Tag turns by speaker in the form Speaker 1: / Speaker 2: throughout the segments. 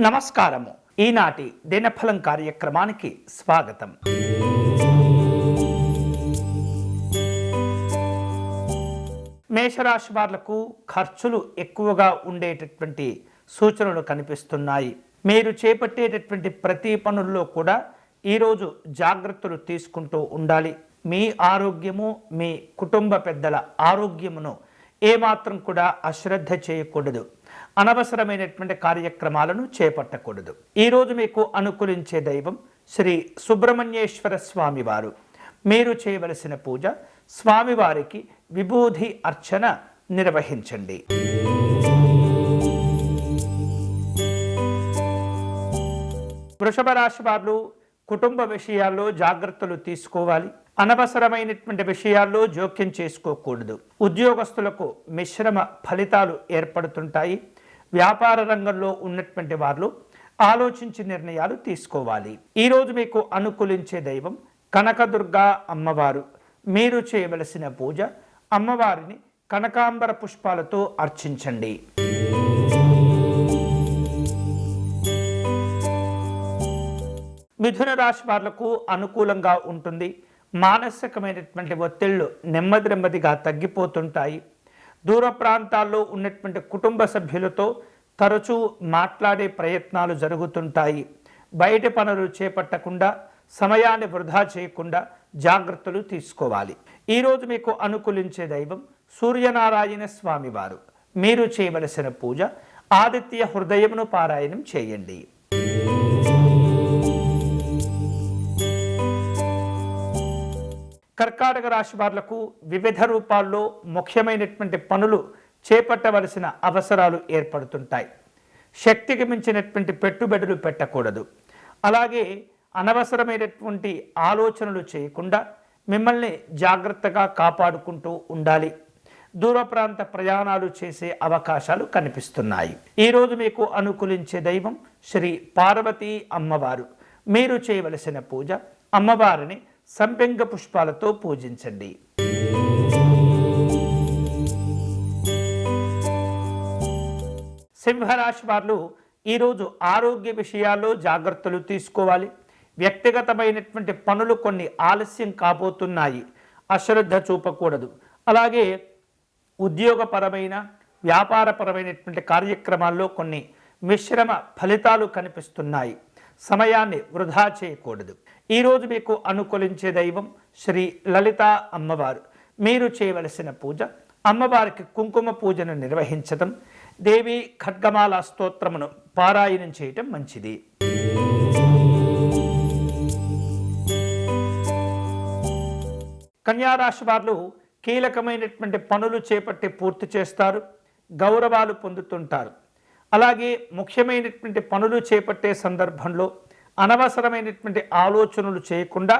Speaker 1: నమస్కారము. ఈనాటి దినఫలం కార్యక్రమానికి స్వాగతం. మేషరాశి వాళ్ళకు ఖర్చులు ఎక్కువగా ఉండేటటువంటి సూచనలు కనిపిస్తున్నాయి. మీరు చేపట్టేటటువంటి ప్రతి పనుల్లో కూడా ఈరోజు జాగ్రత్తలు తీసుకుంటూ ఉండాలి. మీ ఆరోగ్యము మీ కుటుంబ పెద్దల ఆరోగ్యమును ఏమాత్రం కూడా అశ్రద్ధ చేయకూడదు. అనవసరమైనటువంటి కార్యక్రమాలను చేపట్టకూడదు. ఈరోజు మీకు అనుకూలించే దైవం శ్రీ సుబ్రహ్మణ్యేశ్వర స్వామివారు. మీరు చేయవలసిన పూజ స్వామివారికి విభూది అర్చన నిర్వహించండి. వృషభ రాశి వారు కుటుంబ విషయాల్లో జాగ్రత్తలు తీసుకోవాలి. అనవసరమైనటువంటి విషయాల్లో జోక్యం చేసుకోకూడదు. ఉద్యోగస్తులకు మిశ్రమ ఫలితాలు ఏర్పడుతుంటాయి. వ్యాపార రంగంలో ఉన్నటువంటి వారు ఆలోచించి నిర్ణయాలు తీసుకోవాలి. ఈరోజు మీకు అనుకూలించే దైవం కనకదుర్గా అమ్మవారు. మీరు చేయవలసిన పూజ అమ్మవారిని కనకాంబర పుష్పాలతో అర్చించండి. మిథున రాశి వాళ్ళకు అనుకూలంగా ఉంటుంది. మానసికమైనటువంటి ఒత్తిళ్ళు నెమ్మది నెమ్మదిగా తగ్గిపోతుంటాయి. దూర ప్రాంతాల్లో ఉన్నటువంటి కుటుంబ సభ్యులతో తరచూ మాట్లాడే ప్రయత్నాలు జరుగుతుంటాయి. బయట పనులు చేపట్టకుండా సమయాన్ని వృధా చేయకుండా జాగ్రత్తలు తీసుకోవాలి. ఈరోజు మీకు అనుకూలించే దైవం సూర్యనారాయణ స్వామివారు. మీరు చేయవలసిన పూజ ఆదిత్య హృదయమును పారాయణం చేయండి. కర్కాటక రాశి వారులకు వివిధ రూపాల్లో ముఖ్యమైనటువంటి పనులు చేపట్టవలసిన అవసరాలు ఏర్పడుతుంటాయి. శక్తికి మించినటువంటి పెట్టుబడులు పెట్టకూడదు. అలాగే అనవసరమైనటువంటి ఆలోచనలు చేయకుండా మిమ్మల్ని జాగ్రత్తగా కాపాడుకుంటూ ఉండాలి. దూర ప్రాంత ప్రయాణాలు చేసే అవకాశాలు కనిపిస్తున్నాయి. ఈరోజు మీకు అనుకూలించే దైవం శ్రీ పార్వతీ అమ్మవారు. మీరు చేయవలసిన పూజ అమ్మవారిని సంపెంగ పుష్పాలతో పూజించండి. సింహరాశి వారు ఈరోజు ఆరోగ్య విషయాల్లో జాగ్రత్తలు తీసుకోవాలి. వ్యక్తిగతమైనటువంటి పనులు కొన్ని ఆలస్యం కాబోతున్నాయి. అశ్రద్ధ చూపకూడదు. అలాగే ఉద్యోగపరమైన వ్యాపారపరమైనటువంటి కార్యక్రమాల్లో కొన్ని మిశ్రమ ఫలితాలు కనిపిస్తున్నాయి. సమయాన్ని వృధా చేయకూడదు. ఈరోజు మీకు అనుకూలించే దైవం శ్రీ లలిత అమ్మవారు. మీరు చేయవలసిన పూజ అమ్మవారికి కుంకుమ పూజను నిర్వహించడం దేవి ఖడ్గమాల స్తోత్రమును పారాయణం చేయటం మంచిది. కన్యారాశి వారు కీలకమైనటువంటి పనులు చేపట్టి పూర్తి చేస్తారు గౌరవాలు పొందుతుంటారు. అలాగే ముఖ్యమైనటువంటి పనులు చేపట్టే సందర్భంలో అనవసరమైనటువంటి ఆలోచనలు చేయకుండా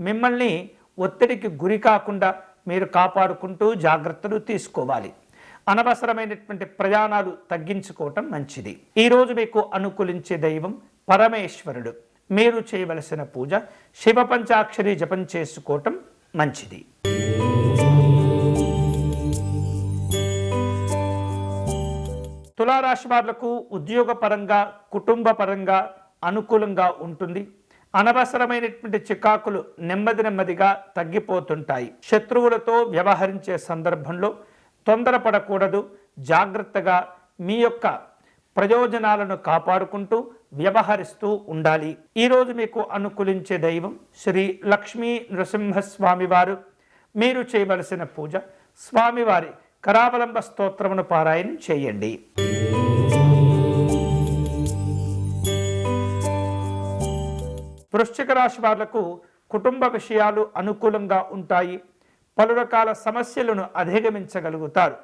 Speaker 1: మిమ్మల్ని ఒత్తిడికి గురి కాకుండా మీరు కాపాడుకుంటూ జాగ్రత్తలు తీసుకోవాలి. అనవసరమైనటువంటి ప్రయాణాలు తగ్గించుకోవటం మంచిది. ఈరోజు మీకు అనుకూలించే దైవం పరమేశ్వరుడు. మీరు చేయవలసిన పూజ శివ పంచాక్షరి జపం చేసుకోవటం మంచిది. తులారాశి వాళ్ళకు ఉద్యోగపరంగా కుటుంబ పరంగా అనుకూలంగా ఉంటుంది. అనవసరమైనటువంటి చికాకులు నెమ్మది నెమ్మదిగా తగ్గిపోతుంటాయి. శత్రువులతో వ్యవహరించే సందర్భంలో తొందరపడకూడదు. జాగ్రత్తగా మీ యొక్క ప్రయోజనాలను కాపాడుకుంటూ వ్యవహరిస్తూ ఉండాలి. ఈరోజు మీకు అనుకూలించే దైవం శ్రీ లక్ష్మీ నృసింహస్వామి వారు. మీరు చేయవలసిన పూజ స్వామివారి కరావలంబ స్తోత్రమును పారాయణం చేయండి. వృశ్చిక రాశి వాళ్ళకు కుటుంబ విషయాలు అనుకూలంగా ఉంటాయి. పలు రకాల సమస్యలను అధిగమించగలుగుతారు.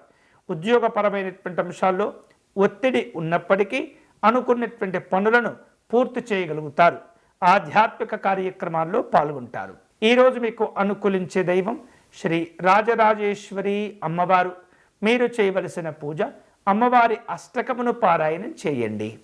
Speaker 1: ఉద్యోగపరమైనటువంటి అంశాల్లో ఒత్తిడి ఉన్నప్పటికీ అనుకున్నటువంటి పనులను పూర్తి చేయగలుగుతారు. ఆధ్యాత్మిక కార్యక్రమాల్లో పాల్గొంటారు. ఈరోజు మీకు అనుకూలించే దైవం శ్రీ రాజరాజేశ్వరి అమ్మవారు. మీరు చేయవలసిన పూజ అమ్మవారి అష్టకమును పారాయణం చేయండి.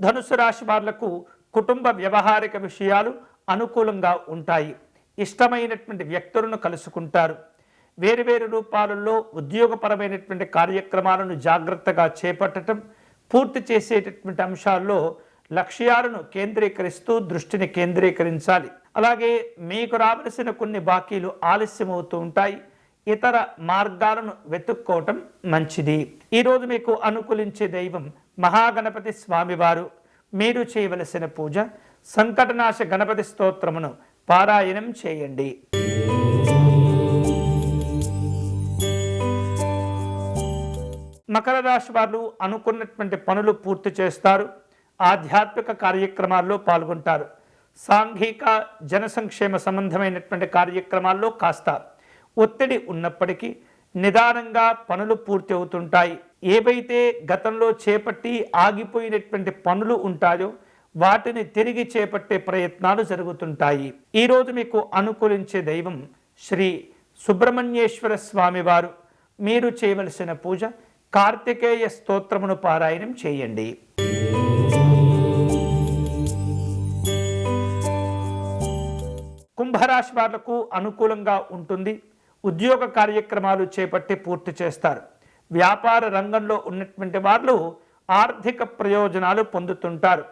Speaker 1: ధనుసు రాశి వాళ్ళకు కుటుంబ వ్యవహారిక విషయాలు అనుకూలంగా ఉంటాయి. ఇష్టమైనటువంటి వ్యక్తులను కలుసుకుంటారు. వేరువేరు రూపాలలో ఉద్యోగపరమైనటువంటి కార్యక్రమాలను జాగ్రత్తగా చేపట్టడం పూర్తి చేసేటటువంటి అంశాల్లో లక్ష్యాలను కేంద్రీకరిస్తూ దృష్టిని కేంద్రీకరించాలి. అలాగే మీకు రావలసిన కొన్ని బాకీలు ఆలస్యమవుతూ ఉంటాయి. ఇతర మార్గాలను వెతుక్కోవటం మంచిది. ఈరోజు మీకు అనుకూలించే దైవం మహాగణపతి స్వామివారు. మీరు చేయవలసిన పూజ సంకటనాశ గణపతి స్తోత్రమును పారాయణం చేయండి. మకర రాశి వారు అనుకున్నటువంటి పనులు పూర్తి చేస్తారు. ఆధ్యాత్మిక కార్యక్రమాల్లో పాల్గొంటారు. సాంఘిక జన సంక్షేమ సంబంధమైనటువంటి కార్యక్రమాల్లో కాస్త ఒత్తిడి ఉన్నప్పటికీ నిదానంగా పనులు పూర్తి అవుతుంటాయి. ఏవైతే గతంలో చేపట్టి ఆగిపోయినటువంటి పనులు ఉంటాయో వాటిని తిరిగి చేపట్టే ప్రయత్నాలు జరుగుతుంటాయి. ఈరోజు మీకు అనుకూలించే దైవం శ్రీ సుబ్రహ్మణ్యేశ్వర స్వామివారు మీరు చేయవలసిన పూజ కార్తికేయ స్తోత్రమును పారాయణం చేయండి. కుంభరాశి వాళ్ళకు అనుకూలంగా ఉంటుంది. ఉద్యోగ కార్యక్రమాలు చేపట్టి పూర్తి చేస్తారు. వ్యాపార రంగంలో ఉన్నటువంటి వాళ్ళు ఆర్థిక ప్రయోజనాలు పొందుతుంటారు.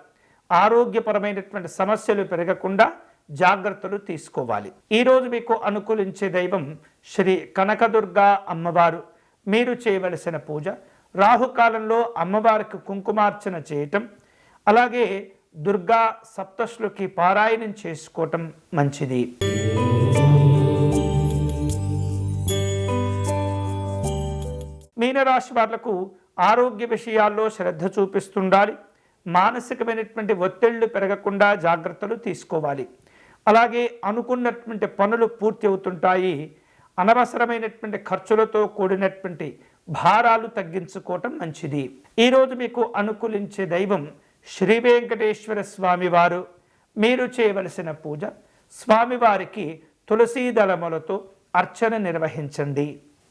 Speaker 1: ఆరోగ్యపరమైనటువంటి సమస్యలు పెరగకుండా జాగ్రత్తలు తీసుకోవాలి. ఈరోజు మీకు అనుకూలించే దైవం శ్రీ కనకదుర్గా అమ్మవారు. మీరు చేయవలసిన పూజ రాహుకాలంలో అమ్మవారికి కుంకుమార్చన చేయటం అలాగే దుర్గా సప్తశ్లోకి పారాయణం చేసుకోవటం మంచిది. మీనరాశి వాళ్ళకు ఆరోగ్య విషయాల్లో శ్రద్ధ చూపిస్తుండాలి. మానసికమైనటువంటి ఒత్తిళ్ళు పెరగకుండా జాగ్రత్తలు తీసుకోవాలి. అలాగే అనుకున్నటువంటి పనులు పూర్తి అవుతుంటాయి. అనవసరమైనటువంటి ఖర్చులతో కూడినటువంటి భారాలు తగ్గించుకోవటం మంచిది. ఈరోజు మీకు అనుకూలించే దైవం శ్రీ వెంకటేశ్వర స్వామివారు మీరు చేయవలసిన పూజ స్వామివారికి తులసీ దళములతో అర్చన నిర్వహించండి.